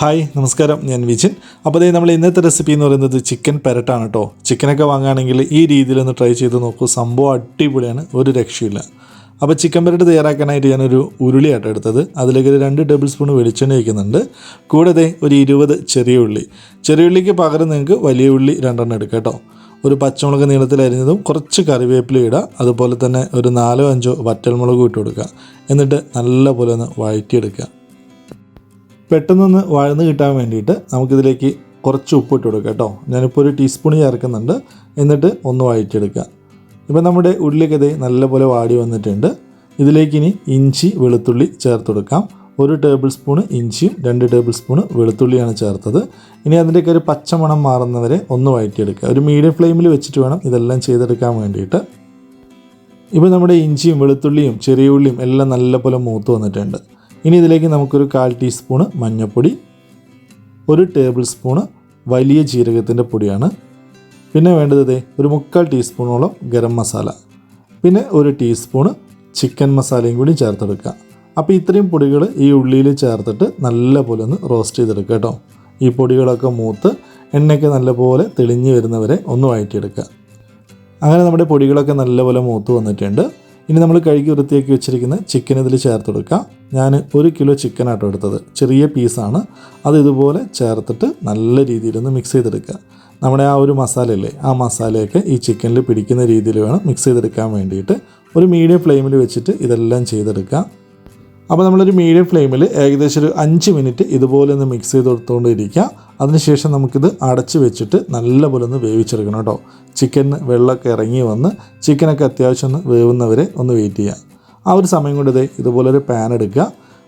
Hi നമസ്കാരം. ഞാൻ വിജിൻ. അപ്പോൾ ദേ നമ്മൾ ഇന്നത്തെ റെസിപ്പി എന്ന് പറയുന്നത് ചിക്കൻ പെരട്ടാണ് കേട്ടോ ചിക്കനൊക്കെ വാങ്ങുകയാണെങ്കിൽ ഈ രീതിയിലൊന്ന് ട്രൈ ചെയ്ത് നോക്കൂ. സംഭവം അടിപൊളിയാണ്. ഒരു രക്ഷയില്ല. അപ്പോൾ ചിക്കൻ പെരട്ട് തയ്യാറാക്കാനായിട്ട് ഞാനൊരു ഉരുളിയാട്ടോ എടുത്തത്. അതിലേക്ക് രണ്ട് ടേബിൾ സ്പൂൺ വെളിച്ചെണ്ണ വയ്ക്കുന്നുണ്ട് കൂടാതെ ഒരു ഇരുപത് ചെറിയ ഉള്ളി. ചെറിയ ഉള്ളിക്ക് പകരം നിങ്ങൾക്ക് വലിയ ഉള്ളി രണ്ടെണ്ണം എടുക്കുക കേട്ടോ ഒരു പച്ചമുളക് നീളത്തിൽ അരിഞ്ഞതും കുറച്ച് കറിവേപ്പില ഇടുക. അതുപോലെ തന്നെ ഒരു നാലോ അഞ്ചോ വറ്റൽമുളകും ഇട്ട് കൊടുക്കുക. എന്നിട്ട് നല്ലപോലെ ഒന്ന് വഴറ്റിയെടുക്കുക. പെട്ടെന്നൊന്ന് വഴന്ന് കിട്ടാൻ വേണ്ടിയിട്ട് നമുക്കിതിലേക്ക് കുറച്ച് ഉപ്പ് ഇട്ട് കൊടുക്കാം കേട്ടോ. ഞാനിപ്പോൾ ഒരു ടീസ്പൂൺ ചേർക്കുന്നുണ്ട്. എന്നിട്ട് ഒന്ന് വഴറ്റിയെടുക്കുക. ഇപ്പം നമ്മുടെ ഉള്ളിലേക്ക് ഇത് നല്ലപോലെ വാടി വന്നിട്ടുണ്ട്. ഇതിലേക്ക് ഇനി ഇഞ്ചി വെളുത്തുള്ളി ചേർത്ത് കൊടുക്കാം. ഒരു ടേബിൾ സ്പൂണ് ഇഞ്ചിയും രണ്ട് ടേബിൾ സ്പൂണ് വെളുത്തുള്ളിയാണ് ചേർത്തത്. ഇനി അതിന്റെയൊക്കെ ഒരു പച്ചമണം മാറുന്നവരെ ഒന്ന് വഴറ്റിയെടുക്കുക. ഒരു മീഡിയം ഫ്ലെയിമിൽ വെച്ചിട്ട് വേണം ഇതെല്ലാം ചെയ്തെടുക്കാൻ വേണ്ടിയിട്ട്. ഇപ്പോൾ നമ്മുടെ ഇഞ്ചിയും വെളുത്തുള്ളിയും ചെറിയ ഉള്ളിയും എല്ലാം നല്ലപോലെ മൂത്ത് വന്നിട്ടുണ്ട്. ഇനി ഇതിലേക്ക് നമുക്കൊരു കാൽ ടീസ്പൂണ് മഞ്ഞൾപ്പൊടി ഒരു ടേബിൾ സ്പൂണ് വലിയ ജീരകത്തിന്റെ പൊടിയാണ്. പിന്നെ വേണ്ടത് ഒരു മുക്കാൽ ടീസ്പൂണോളം ഗരം മസാല പിന്നെ ഒരു ടീസ്പൂണ് ചിക്കൻ മസാലയും കൂടി ചേർത്തെടുക്കുക. അപ്പോൾ ഇത്രയും പൊടികൾ ഈ ഉള്ളിയിൽ ചേർത്തിട്ട് നല്ലപോലെ ഒന്ന് റോസ്റ്റ് ചെയ്തെടുക്കുക കേട്ടോ. ഈ പൊടികളൊക്കെ മൂത്ത് എണ്ണയ്ക്ക് നല്ലപോലെ തെളിഞ്ഞ് വരുന്നവരെ ഒന്ന് വഴറ്റിയെടുക്കുക. അങ്ങനെ നമ്മുടെ പൊടികളൊക്കെ നല്ലപോലെ മൂത്ത് വന്നിട്ടുണ്ട്. ഇനി നമ്മൾ കഴുകി വൃത്തിയാക്കി വെച്ചിരിക്കുന്ന ചിക്കൻ ഇതിൽ ചേർത്ത് കൊടുക്കാം ഞാൻ ഒരു കിലോ ചിക്കനാട്ടോ എടുത്തത്. ചെറിയ പീസാണ് അത് ഇതുപോലെ ചേർത്തിട്ട് നല്ല രീതിയിലൊന്ന് മിക്സ് ചെയ്തെടുക്കുക. നമ്മുടെ ആ ഒരു മസാലയില്ലേ ആ മസാലയൊക്കെ ഈ ചിക്കനിൽ പിടിക്കുന്ന രീതിയിൽ വേണം മിക്സ് ചെയ്തെടുക്കാൻ വേണ്ടിയിട്ട്. ഒരു മീഡിയം ഫ്ലെയിമിൽ വെച്ചിട്ട് ഇതെല്ലാം ചെയ്തെടുക്കാം അപ്പോൾ നമ്മളൊരു മീഡിയം ഫ്ലെയിമിൽ ഏകദേശം ഒരു അഞ്ച് മിനിറ്റ് ഇതുപോലെ ഒന്ന് മിക്സ് ചെയ്ത് കൊടുത്തുകൊണ്ടിരിക്കുക അതിനുശേഷം നമുക്കിത് അടച്ച് വെച്ചിട്ട് നല്ലപോലെ ഒന്ന് വേവിച്ചെടുക്കണം കേട്ടോ. ചിക്കന് വെള്ളമൊക്കെ ഇറങ്ങി വന്ന് ചിക്കനൊക്കെ അത്യാവശ്യം ഒന്ന് വേവുന്നവരെ ഒന്ന് വെയിറ്റ് ചെയ്യുക ആ ഒരു സമയം കൊണ്ട് ഇതേ ഇതുപോലൊരു പാൻ എടുക്കുക.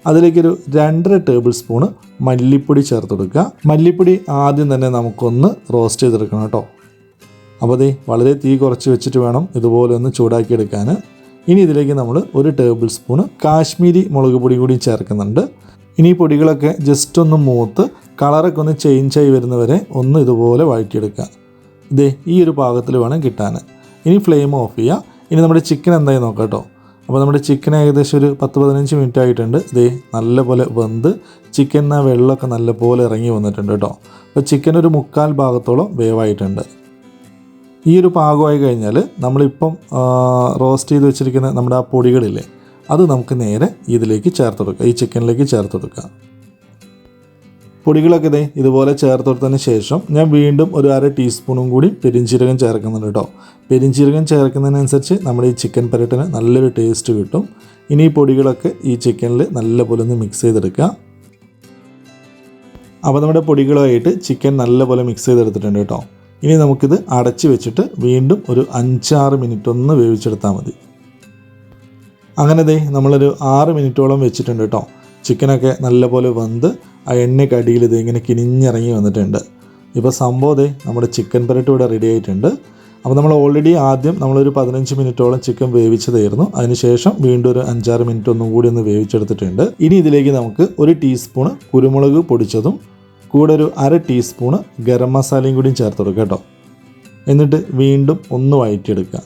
അതിലേക്കൊരു രണ്ടര ടേബിൾ സ്പൂണ് മല്ലിപ്പൊടി ചേർത്ത് കൊടുക്കുക. മല്ലിപ്പൊടി ആദ്യം തന്നെ നമുക്കൊന്ന് റോസ്റ്റ് ചെയ്തെടുക്കണം കേട്ടോ. അപ്പോൾ അതേ വളരെ തീ കുറച്ച് വെച്ചിട്ട് വേണം ഇതുപോലെ ഒന്ന് ചൂടാക്കിയെടുക്കാൻ. ഇനി ഇതിലേക്ക് നമ്മൾ ഒരു ടേബിൾ സ്പൂണ് കാശ്മീരി മുളക് പൊടി കൂടി ചേർക്കുന്നുണ്ട്. ഇനി പൊടികളൊക്കെ ജസ്റ്റ് ഒന്ന് മൂത്ത് കളറൊക്കെ ഒന്ന് ചേഞ്ച് ആയി വരുന്നവരെ ഒന്ന് ഇതുപോലെ വഴറ്റിയെടുക്കുക. ഇതേ ഈ ഒരു പാകത്തിൽ വേണം കിട്ടാൻ. ഇനി ഫ്ലെയിം ഓഫ് ചെയ്യുക ഇനി നമ്മുടെ ചിക്കൻ എന്തായി നോക്കാം അപ്പോൾ നമ്മുടെ ചിക്കൻ ഏകദേശം ഒരു പത്ത് പതിനഞ്ച് മിനിറ്റ് ആയിട്ടുണ്ട്. ഇതേ നല്ലപോലെ വെന്ത് ചിക്കൻ ആ വെള്ളമൊക്കെ നല്ലപോലെ ഇറങ്ങി വന്നിട്ടുണ്ട് കേട്ടോ. അപ്പോൾ ചിക്കൻ ഒരു മുക്കാൽ ഭാഗത്തോളം വേവായിട്ടുണ്ട്. ഈ ഒരു പാകമായി കഴിഞ്ഞാൽ നമ്മളിപ്പം റോസ്റ്റ് ചെയ്ത് വെച്ചിരിക്കുന്ന നമ്മുടെ ആ പൊടികളില്ലേ അത് നമുക്ക് നേരെ ഇതിലേക്ക് ചേർത്ത് കൊടുക്കുക ഈ ചിക്കനിലേക്ക് ചേർത്ത് കൊടുക്കുക പൊടികളൊക്കെ ഇതേ ഇതുപോലെ ചേർത്ത് കൊടുത്തതിന് ശേഷം ഞാൻ വീണ്ടും ഒരു അര ടീസ്പൂണും കൂടി പെരിഞ്ചീരകം ചേർക്കുന്നുണ്ട് കേട്ടോ. പെരിഞ്ചീരകം ചേർക്കുന്നതിനനുസരിച്ച് നമ്മുടെ ഈ ചിക്കൻ പരട്ടിന് നല്ലൊരു ടേസ്റ്റ് കിട്ടും. ഇനി ഈ പൊടികളൊക്കെ ഈ ചിക്കനിൽ നല്ലപോലെ ഒന്ന് മിക്സ് ചെയ്തെടുക്കുക. അപ്പോൾ നമ്മുടെ പൊടികളുമായിട്ട് ചിക്കൻ നല്ലപോലെ മിക്സ് ചെയ്തെടുത്തിട്ടുണ്ട് കേട്ടോ. ഇനി നമുക്കിത് അടച്ച് വെച്ചിട്ട് വീണ്ടും ഒരു അഞ്ചാറ് മിനിറ്റ് ഒന്ന് വേവിച്ചെടുത്താൽ മതി. അങ്ങനെ ദേ നമ്മളൊരു ആറ് മിനിറ്റോളം വെച്ചിട്ടുണ്ട് കേട്ടോ. ചിക്കനൊക്കെ നല്ലപോലെ വെന്ത് ആ എണ്ണയ്ക്ക് അടിയിൽ ഇത് ഇങ്ങനെ കിനിഞ്ഞിറങ്ങി വന്നിട്ടുണ്ട്. ഇപ്പോൾ സംഭവം ദേ നമ്മുടെ ചിക്കൻ പെരട്ട് ഇവിടെ റെഡി ആയിട്ടുണ്ട്. അപ്പോൾ നമ്മൾ ഓൾറെഡി ആദ്യം നമ്മളൊരു പതിനഞ്ച് മിനിറ്റോളം ചിക്കൻ വേവിച്ചതായിരുന്നു. അതിനുശേഷം വീണ്ടും ഒരു അഞ്ചാറ് മിനിറ്റ് ഒന്നും കൂടി ഒന്ന് വേവിച്ചെടുത്തിട്ടുണ്ട്. ഇനി ഇതിലേക്ക് നമുക്ക് ഒരു ടീസ്പൂണ് കുരുമുളക് പൊടിച്ചതും കൂടെ ഒരു അര ടീസ്പൂണ് ഗരം മസാലയും കൂടിയും ചേർത്ത് കൊടുക്കുക കേട്ടോ. എന്നിട്ട് വീണ്ടും ഒന്ന് വഴറ്റിയെടുക്കുക.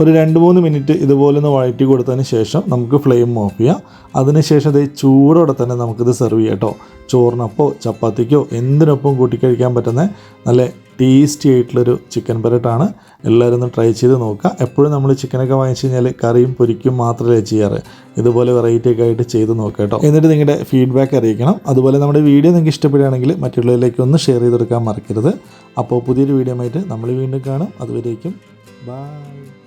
ഒരു രണ്ട് മൂന്ന് മിനിറ്റ് ഇതുപോലെ ഒന്ന് വഴറ്റി കൊടുത്തതിന് ശേഷം നമുക്ക് ഫ്ലെയിം ഓഫ് ചെയ്യാം. അതിനുശേഷം ഇത് ചൂടോടെ തന്നെ നമുക്കിത് സെർവ് ചെയ്യാം കേട്ടോ ചോറിനൊപ്പോ ചപ്പാത്തിക്കോ എന്തിനൊപ്പം കൂട്ടിക്കഴിക്കാൻ പറ്റുന്ന? നല്ല ടേസ്റ്റി ആയിട്ടുള്ളൊരു ചിക്കൻ പെരട്ടാണ് എല്ലാവരും ഒന്ന് ട്രൈ ചെയ്ത് നോക്കുക. എപ്പോഴും നമ്മൾ ചിക്കനൊക്കെ വാങ്ങിച്ചു കഴിഞ്ഞാൽ കറിയും പൊരിക്കും മാത്രമേ ചെയ്യാറ്. ഇതുപോലെ വെറൈറ്റി ഒക്കെ ആയിട്ട് ചെയ്ത് നോക്കുക കേട്ടോ എന്നിട്ട് നിങ്ങളുടെ ഫീഡ്ബാക്ക് അറിയിക്കണം. അതുപോലെ നമ്മുടെ വീഡിയോ നിങ്ങൾക്ക് ഇഷ്ടപ്പെടുകയാണെങ്കിൽ മറ്റുള്ളവരിലേക്ക് ഒന്ന് ഷെയർ ചെയ്തെടുക്കാൻ മറക്കരുത്. അപ്പോൾ പുതിയൊരു വീഡിയോ ആയിട്ട് നമ്മൾ വീണ്ടും കാണും. അതുവരേക്കും ബൈ